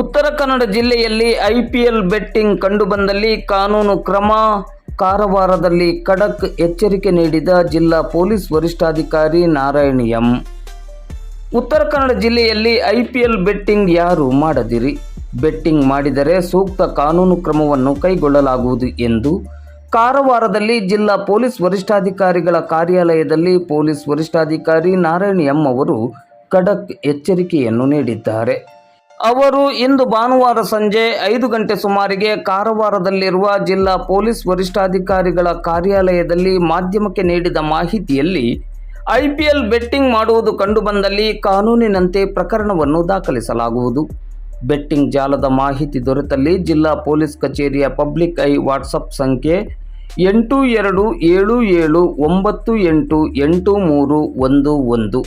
ಉತ್ತರ ಕನ್ನಡ ಜಿಲ್ಲೆಯಲ್ಲಿ IPL betting ಕಂಡುಬಂದಲ್ಲಿ ಕಾನೂನು ಕ್ರಮ ಕಾರವಾರದಲ್ಲಿ ಖಡಕ್ ಎಚ್ಚರಿಕೆ ನೀಡಿದ ಜಿಲ್ಲಾ ಪೊಲೀಸ್ ವರಿಷ್ಠಾಧಿಕಾರಿ ನಾರಾಯಣ್ ಎಂ. ಉತ್ತರ ಕನ್ನಡ ಜಿಲ್ಲೆಯಲ್ಲಿ ಐಪಿಎಲ್ ಬೆಟ್ಟಿಂಗ್ ಯಾರು ಮಾಡದಿರಿ? ಬೆಟ್ಟಿಂಗ್ ಮಾಡಿದರೆ ಸೂಕ್ತ ಕಾನೂನು ಕ್ರಮವನ್ನು ಕೈಗೊಳ್ಳಲಾಗುವುದು ಎಂದು ಕಾರವಾರದಲ್ಲಿ ಜಿಲ್ಲಾ ಪೊಲೀಸ್ ವರಿಷ್ಠಾಧಿಕಾರಿಗಳ ಕಾರ್ಯಾಲಯದಲ್ಲಿ ಪೊಲೀಸ್ ವರಿಷ್ಠಾಧಿಕಾರಿ ನಾರಾಯಣ್ ಎಂ ಅವರು ಖಡಕ್ ಎಚ್ಚರಿಕೆಯನ್ನು ನೀಡಿದ್ದಾರೆ. ಅವರು ಇಂದು ಭಾನುವಾರ ಸಂಜೆ ಐದು ಗಂಟೆ ಸುಮಾರಿಗೆ ಕಾರವಾರದಲ್ಲಿರುವ ಜಿಲ್ಲಾ ಪೊಲೀಸ್ ವರಿಷ್ಠಾಧಿಕಾರಿಗಳ ಕಾರ್ಯಾಲಯದಲ್ಲಿ ಮಾಧ್ಯಮಕ್ಕೆ ನೀಡಿದ ಮಾಹಿತಿಯಲ್ಲಿ ಐಪಿಎಲ್ ಬೆಟ್ಟಿಂಗ್ ಮಾಡುವುದು ಕಂಡುಬಂದಲ್ಲಿ ಕಾನೂನಿನಂತೆ ಪ್ರಕರಣವನ್ನು ದಾಖಲಿಸಲಾಗುವುದು. ಬೆಟ್ಟಿಂಗ್ ಜಾಲದ ಮಾಹಿತಿ ದೊರೆತಲ್ಲಿ ಜಿಲ್ಲಾ ಪೊಲೀಸ್ ಕಚೇರಿಯ ಪಬ್ಲಿಕ್ ಐ ವಾಟ್ಸಪ್ ಸಂಖ್ಯೆ ಎಂಟು ಎರಡು ಏಳು ಏಳು ಒಂಬತ್ತು ಎಂಟು ಎಂಟು ಮೂರು ಒಂದು ಒಂದು.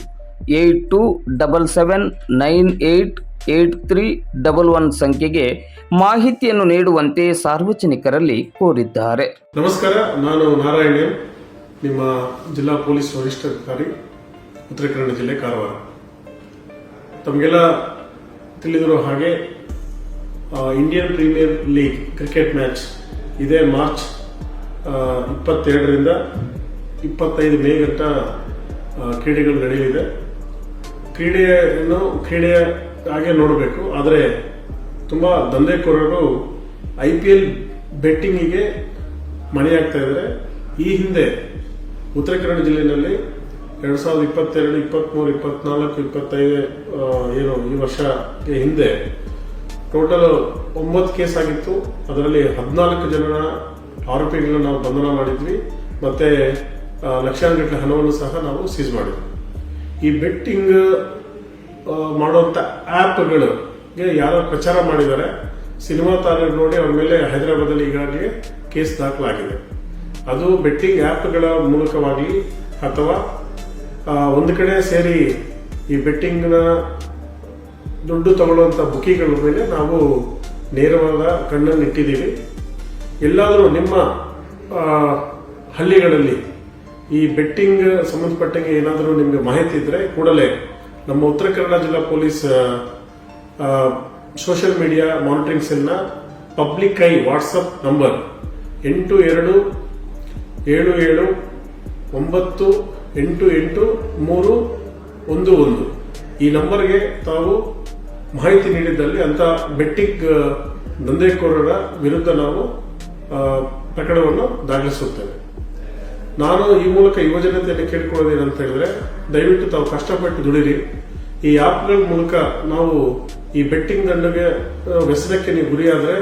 Eight two double seven nine eight eight three double one ಸಂಖ್ಯೆಗೆ ಮಾಹಿತಿಯನ್ನು ನೀಡುವಂತೆ ಸಾರ್ವಜನಿಕರಲ್ಲಿ ಕೋರಿದ್ದಾರೆ. ನಮಸ್ಕಾರ, ನಾನು ನಾರಾಯಣ ನಿಮ್ಮ ಜಿಲ್ಲಾ ಪೊಲೀಸ್ ವರಿಷ್ಠಾಧಿಕಾರಿ ಉತ್ತರ ಕನ್ನಡ ಜಿಲ್ಲೆ ಕಾರವಾರ. ತಮಗೆಲ್ಲ ತಿಳಿದಿರೋ ಹಾಗೆ Indian Premier League cricket match ಇದೇ ಮಾರ್ಚ್ ಇಪ್ಪತ್ತೆರಡರಿಂದ ಇಪ್ಪತ್ತೈದು ಮೇ ಗಂಟ ಕ್ರೀಡೆಗಳು ನಡೆಯಲಿದೆ. ಕ್ರೀಡೆಯನ್ನು, ಕ್ರೀಡೆಯ ಹಾಗೆ ನೋಡಬೇಕು. ಆದರೆ ತುಂಬ ದಂಧೆಕೋರರು ಐ ಪಿ ಎಲ್ ಬೆಟ್ಟಿಂಗಿಗೆ ಮಣಿಯಾಗ್ತಾ ಇದ್ದಾರೆ. ಈ ಹಿಂದೆ ಉತ್ತರ ಕನ್ನಡ ಜಿಲ್ಲೆಯಲ್ಲಿ ಎರಡು ಸಾವಿರದ ಇಪ್ಪತ್ತೆರಡು ಇಪ್ಪತ್ತ್ಮೂರು ಇಪ್ಪತ್ನಾಲ್ಕು, ಇಪ್ಪತ್ತೈದು ಏನು ಈ ವರ್ಷಕ್ಕೆ ಹಿಂದೆ ಟೋಟಲ್ ಒಂಬತ್ತು ಕೇಸ್ ಆಗಿತ್ತು. ಅದರಲ್ಲಿ ಹದಿನಾಲ್ಕು ಜನರ ಆರೋಪಿಗಳನ್ನ ನಾವು ಬಂಧನ ಮಾಡಿದ್ವಿ. ಮತ್ತೆ ಲಕ್ಷಾಂತರ ಹಣವನ್ನು ಸಹ ನಾವು ಸೀಸ್ ಮಾಡಿದ್ವಿ. ಈ ಬೆಟ್ಟಿಂಗ್ ಮಾಡುವಂತ ಆ್ಯಪ್ಗಳಿಗೆ ಯಾರೋ ಪ್ರಚಾರ ಮಾಡಿದ್ದಾರೆ. ಸಿನಿಮಾ ತಾರೆಗಳು ನೋಡಿ ಅವ್ರ ಮೇಲೆ ಹೈದರಾಬಾದಲ್ಲಿ ಈಗಾಗಲೇ ಕೇಸ್ ದಾಖಲಾಗಿದೆ. ಅದು ಬೆಟ್ಟಿಂಗ್ ಆ್ಯಪ್ಗಳ ಮೂಲಕವಾಗಲಿ ಅಥವಾ ಒಂದು ಕಡೆ ಸೇರಿ ಈ ಬೆಟ್ಟಿಂಗ್ನ ದುಡ್ಡು ತಗೊಳ್ಳುವಂತ ಬುಕಿಗಳ ಮೇಲೆ ನಾವು ನೇರವಾದ ಕಣ್ಣನ್ನು ಇಟ್ಟಿದ್ದೀವಿ. ಎಲ್ಲಾದರೂ ನಿಮ್ಮ ಹಳ್ಳಿಗಳಲ್ಲಿ ಈ ಬೆಟ್ಟಿಂಗ್ ಸಂಬಂಧಪಟ್ಟಂಗೆ ಏನಾದರೂ ನಿಮಗೆ ಮಾಹಿತಿ ಇದ್ದರೆ ಕೂಡಲೇ ನಮ್ಮ ಉತ್ತರ ಕನ್ನಡ ಜಿಲ್ಲಾ ಪೊಲೀಸ್ ಸೋಷಿಯಲ್ ಮೀಡಿಯಾ ಮಾನಿಟರಿಂಗ್ ಸೆಲ್ನ ಪಬ್ಲಿಕ್ ಐ ವಾಟ್ಸಪ್ ನಂಬರ್ ಎಂಟು ಎರಡು ಏಳು ಏಳು ಒಂಬತ್ತು ಎಂಟು ಎಂಟು ಮೂರು ಒಂದು ಒಂದು. ಈ ನಂಬರ್ಗೆ ತಾವು ಮಾಹಿತಿ ನೀಡಿದ್ದಲ್ಲಿ ಅಂತ ಬೆಟ್ಟಿಂಗ್ ದಂಧೆಕೋರರ ವಿರುದ್ಧ ನಾವು ಪ್ರಕರಣವನ್ನು ದಾಖಲಿಸುತ್ತೇವೆ. ನಾನು ಈ ಮೂಲಕ ಯುವಜನತೆಯಲ್ಲಿ ಕೇಳ್ಕೊಳ್ಳೋದೇನಂತ ಹೇಳಿದ್ರೆ, ದಯವಿಟ್ಟು ತಾವು ಕಷ್ಟಪಟ್ಟು ದುಡಿರಿ. ಈ ಆಪ್ಗಳ ಮೂಲಕ ನಾವು ಈ ಬೆಟ್ಟಿಂಗ್ ದಂಡಗೆ ವ್ಯಸನಕ್ಕೆ ನೀವು ಗುರಿಯಾದರೆ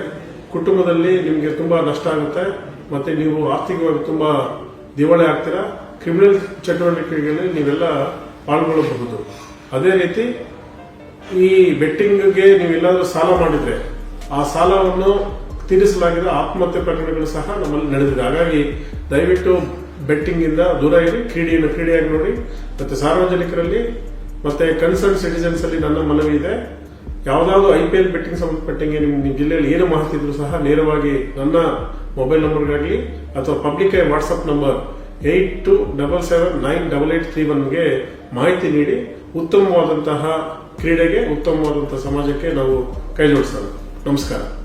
ಕುಟುಂಬದಲ್ಲಿ ನಿಮಗೆ ತುಂಬ ನಷ್ಟ ಆಗುತ್ತೆ. ಮತ್ತೆ ನೀವು ಆರ್ಥಿಕವಾಗಿ ತುಂಬ ದಿವಾಳಿ ಆಗ್ತೀರಾ. ಕ್ರಿಮಿನಲ್ ಚಟುವಟಿಕೆಗಳಲ್ಲಿ ನೀವೆಲ್ಲ ಪಾಲ್ಗೊಳ್ಳಬಹುದು. ಅದೇ ರೀತಿ ಈ ಬೆಟ್ಟಿಂಗ್ಗೆ ನೀವೆಲ್ಲಾದರೂ ಸಾಲ ಮಾಡಿದ್ರೆ, ಆ ಸಾಲವನ್ನು ತೀರಿಸಲಾಗಿದ ಆತ್ಮಹತ್ಯೆ ಪ್ರಕರಣಗಳು ಸಹ ನಮ್ಮಲ್ಲಿ ನಡೆದಿದೆ. ಹಾಗಾಗಿ ದಯವಿಟ್ಟು ಬೆಟ್ಟಿಂಗ್ ಇಂದ ದೂರ ಇರಿ, ಕ್ರೀಡೆಯನ್ನು ಕ್ರೀಡೆಯಾಗಿ ನೋಡಿ. ಮತ್ತೆ ಸಾರ್ವಜನಿಕರಲ್ಲಿ, ಮತ್ತೆ ಕನ್ಸರ್ನ್ ಸಿಟಿಸನ್ಸ್ ಅಲ್ಲಿ ನನ್ನ ಮನವಿ ಇದೆ. ಯಾವ್ದಾದ್ರು ಐ ಪಿ ಎಲ್ ಬೆಟ್ಟಿಂಗ್ ಸಂಬಂಧಪಟ್ಟಂಗೆ ನಿಮ್ಮ ನಿಮ್ಮ ಜಿಲ್ಲೆಯಲ್ಲಿ ಏನು ಮಾಹಿತಿ ಇದ್ರೂ ಸಹ ನೇರವಾಗಿ ನನ್ನ ಮೊಬೈಲ್ ನಂಬರ್ಗಾಗಲಿ, ಅಥವಾ public WhatsApp number eight two double seven nine double eight three ಒನ್ಗೆ ಮಾಹಿತಿ ನೀಡಿ. ಉತ್ತಮವಾದಂತಹ ಕ್ರೀಡೆಗೆ, ಉತ್ತಮವಾದಂತಹ ಸಮಾಜಕ್ಕೆ ನಾವು ಕೈ ಜೋಡಿಸೋಣ. ನಮಸ್ಕಾರ.